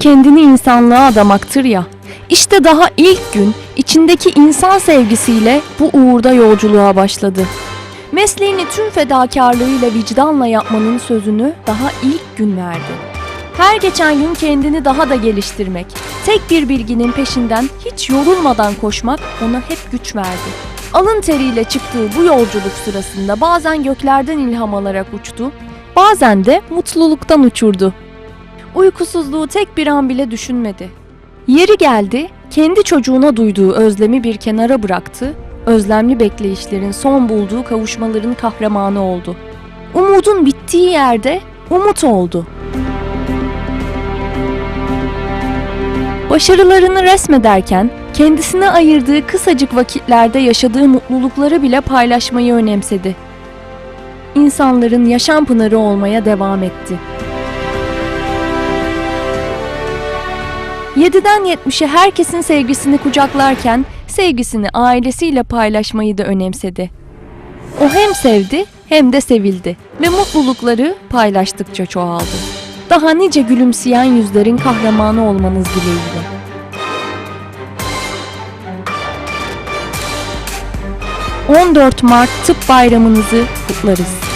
kendini insanlığa adamaktır ya. İşte daha ilk gün içindeki insan sevgisiyle bu uğurda yolculuğa başladı. Mesleğini tüm fedakarlığıyla vicdanla yapmanın sözünü daha ilk gün verdi. Her geçen gün kendini daha da geliştirmek, tek bir bilginin peşinden hiç yorulmadan koşmak ona hep güç verdi. Alın teriyle çıktığı bu yolculuk sırasında bazen göklerden ilham alarak uçtu, bazen de mutluluktan uçurdu. Uykusuzluğu tek bir an bile düşünmedi. Yeri geldi, kendi çocuğuna duyduğu özlemi bir kenara bıraktı, özlemli bekleyişlerin son bulduğu kavuşmaların kahramanı oldu. Umudun bittiği yerde umut oldu. Başarılarını resmederken kendisine ayırdığı kısacık vakitlerde yaşadığı mutlulukları bile paylaşmayı önemsedi. İnsanların yaşam pınarı olmaya devam etti. 7'den 70'e herkesin sevgisini kucaklarken sevgisini ailesiyle paylaşmayı da önemsedi. O hem sevdi hem de sevildi ve mutlulukları paylaştıkça çoğaldı. Daha nice gülümseyen yüzlerin kahramanı olmanız dileğiyle. ...14 Mart Tıp Bayramınızı kutlarız.